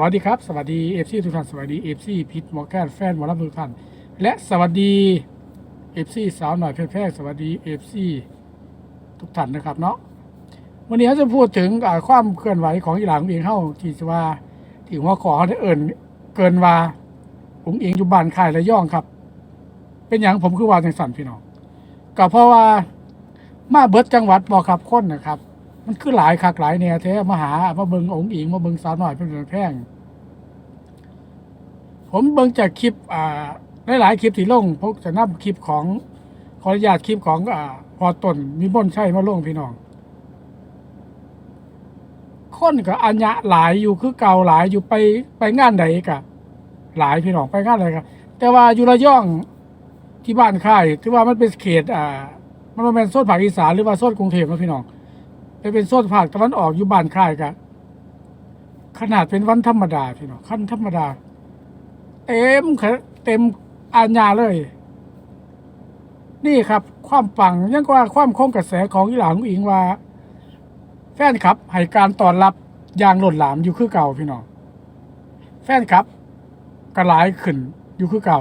สวัสดีครับ สวัสดีเอฟซีทุกท่าน สวัสดีเอฟซีพิษหมอแก้นแฟนหมอลำทุกท่าน และสวัสดีเอฟซีสาวหน่อยเพชรแพร่สวัสดีเอฟซีทุกท่านนะครับเนาะวันนี้เราจะพูดถึงความเคลื่อนไหวของอีหลานเองเข้าที่จว่าที่หัวขอเขาได้เอิ่นเกินว่าผมเองอยู่บ้านค่ายระย่องครับ เป็นอย่างผมคือว่าจังสันพี่น้องก็เพราะว่ามาเบิดจังหวัดบอกครับคนนะครับ มันคือหลายคักหลายแนวแท้มาหามาเบิงองค์อิงมาเบิงสาวหน่อยเป็นแพงผมเบิงจากคลิปอ่าหลายๆคลิปที่ลงพวกจะนำคลิปของขออนุญาตคลิปของอ่าพอตนมีบนใช่มาลงพี่น้องคนก็อัญญะหลายอยู่คือเก่าหลายอยู่ไปไปงานใดกะหลายพี่น้องไปงานใดกะแต่ว่าอยู่ระย่องที่บ้านค่ายที่ว่ามันเป็นเขตอ่ามันบ่แมันเป็นโซนภาคอีสานหรือว่าโซนกรุงเทพนะพี่น้อง ไปเป็นโซนภาคตะวันออกอยู่บ้านค่ายกะขนาดเป็นวันธรรมดาพี่น้องขั้นธรรมดา เต็มขะเต็มอาญาเลย นี่ครับ ความปังยังกว่าความคงกระแสของอีหลานอิงว่า แฟนครับให้การต้อนรับอย่างหล้นหลามอยู่คือเก่าพี่น้องแฟนครับกระหลายขึ้นอยู่คือเก่า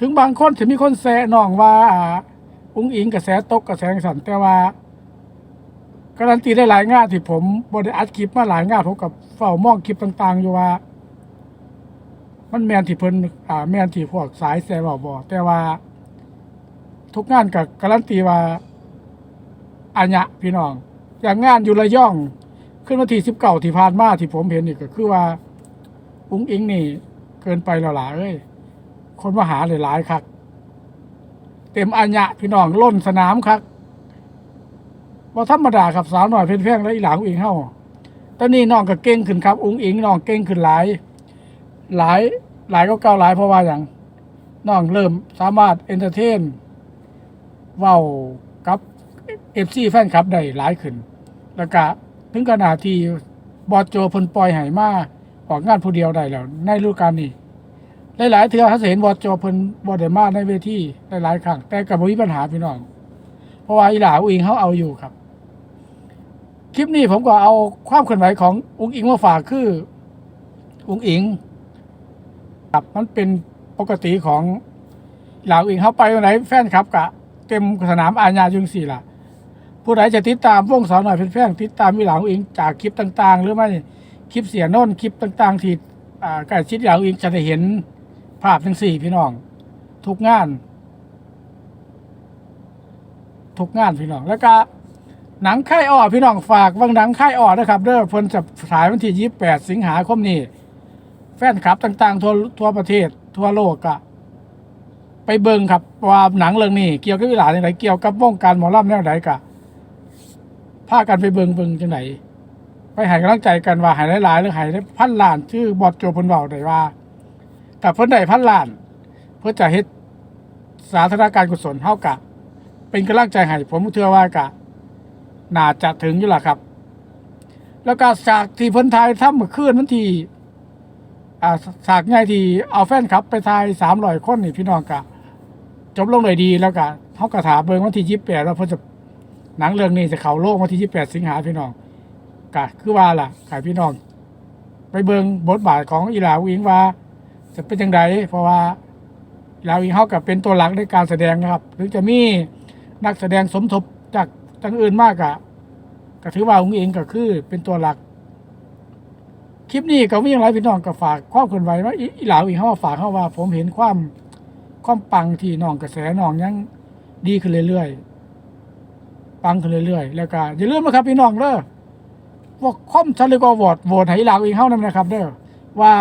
ถึงบางคนจะมีคนแซะน้องว่าอ่าอุ้งอิงกระแสตกกระแสสันแต่ว่า การันตีได้หลายงานที่ผมบได้อัดคลิปมาหลายงานผมกับเฝ้ามองคลิปต่าง ๆ อยู่ว่า มันแมนที่เพิ่นอ่าแมนที่พวกสายแซวบอแต่ว่า ทุกงานกับการันตีว่าอัญญะพี่น้อง อย่างงานอยู่ระย่อง ขึ้นมาที่สิบเก้าที่ผ่านมาที่ผมเห็นนี่ก็คือว่า อุ้งอิงนี่ เกินไปแล้วล่ะเอ้ยคนมาหาหลายๆครับเต็มอัญญะพี่น้องล้นสนามครั บว่าธรรมดาครับสาวหน่อยเพ่นแพงแล้วอีหลาอุ้งอิงเฮาตอนนี้น้องก็เก่งขึ้นครับ อุ้งอิงน้องเก่งขึ้นหลาย หลายหลายก็เก่าหลายเพราะว่าอย่างน้องเริ่มสามารถเอนเตอร์เทนเว้ากับเอฟซีแฟนคลับได้หลายขึ้น แล้วก็ถึงขนาดที่บอสโจพิ่นปล่อยให้มาออกงานผู้เดียวได้แล้ว ในฤดูกาลนี้หลายๆเทือเขาเห็นบอสโจเพิ่นบ่ได้มาในเวทีหลายๆครั้งแต่ก็บ่มีปัญหาพี่น้อง เพราะว่าอีหลาอุ้งอิงเขาเอาอยู่ครับ ลิปนี้ผมก็เอาความเคลื่อนไหวของอุ้งอิงมาฝากคืออุ้งอิงครับมันเป็นปกติของเหล่าอิงเขาไปวันไหนแฟนครับกะ เต็มสนามอาญายุงสี่ล่ะ ผู้ใดจะติดตามวงสาวหน่อยเป็นแฟนติดตามมีหลาอุ้งอิงจากคลิปต่าง ๆ หรือไม่คลิปเสียโน่นคลิปต่าง ๆ ที่อ่าใกล้ชิดหลาอุ้งอิงจะได้เห็นภาพทั้งสี่พี่น้อง ทุกงาน ทุกงานพี่น้องแล้วก็ หนังค่ายอ้อพี่น้องฝากวางหนังค่ายอ้อนะครับเด้อเพิ่นจะฉายวันที่ 28 สิงหาคมนี้แฟนคลับต่างๆ ทั่วทั่วประเทศ ทั่วโลกก็ไปเบิ่งครับว่าหนังเรื่องนี้เกี่ยวกับวิลาจังไดเกี่ยวกับวงการหมอลำแนวใดก็พากันไปเบิ่งเบิ่งจังไดไปให้กำลังใจกันว่าให้หลายๆหรือให้ได้พันล้านชื่อบอดโจพนเว้าได้ว่าถ้าเพิ่นได้พันล้าน เพื่อจะเฮ็ดสาธารณการกุศลเฮากะเป็นกำลังใจให้ผมเชื่อว่ากะ น่าจะถึงอยู่ละครับ แล้วก็ฉากที่เพิ่นถ่ายทำเมื่อคืนวันที่อ่าฉากใหญ่ที่เอาแฟนคลับ ไปถ่าย300คนนี่พี่น้องกะจบลงด้วยดีแล้วก็เฮากระถาเบิ่งวันที่28ว่าเพิ่นจะหนังเรื่องนี้จะเข้าโลกวันที่28สิงหาพี่น้องกะคือว่าล่ะขายพี่น้อง ไปเบิ่งบทบาทของอีหลาวิงว่า จะเป็นจังไดเพราะว่าเราอีกเขากับเป็นตัวหลักในการแสดงนะครับถึงจะมีนักแสดงสมทบจาก จังอื่นมากอะก็ถือว่าองค์เองก็คือ เป็นตัวหลัก คลิปนี้ก็มีอย่างไรพี่น้องก็ฝากความเคลื่อนไหวว่าอีหลาวอีกเขาฝากเขาว่า ผมเห็นความความปังที่น้องกระแสน้องยังดีขึ้นเรื่อยๆปังขึ้นเรื่อยๆแล้วก็อย่าลืมนะครับพี่น้องเด้อว่าคอมชันเลยก็โหวตโหวตให้อีหลาวอีกเขานั่นนะครับ เด้อว่า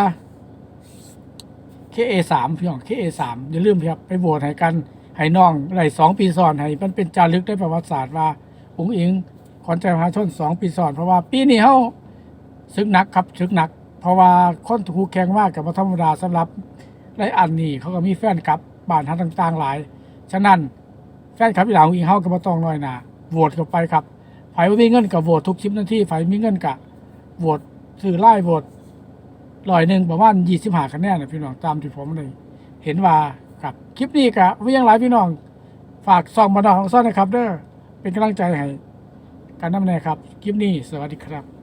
KA สามพี่น้อง KA สามอย่าลืมครับไปโหวตให้กันให้น้องไหลสองปีซ้อนให้มันเป็นจารึกได้ประวัติศาสตร์ว่า องค์อิงขอนใจมหาชนสองปีซ้อนเพราะว่าปีนี้เขาซึกหนักครับซึกหนัก เพราะว่าคนถูกแข่งมากกับธรรมดาสำหรับไรอันนี้เขาก็มีแฟนคลับบ้านทันต่าง ๆ หลาย ฉะนั้นแฟนคลับอีหลาองค์อิงเขาก็มาต้องน้อยหนาโหวตเข้าไปครับไผว่ามีเงินกับโหวตทุกชิปนาที่ไผมีเงินกับโหวตซื้อไล่โหวตร้อยหนึ่งประมาณยี่สิบห้าคะแนนนะพี่น้องตามที่ผมเลยเห็นว่าครับคลิปนี้กะวิ่งหลายพี่น้อง ฝากซองมาดองของซ่อนนะครับเด้อ เป็นกำลังใจให้การนำแน่ครับคลิปนี้สวัสดีครับ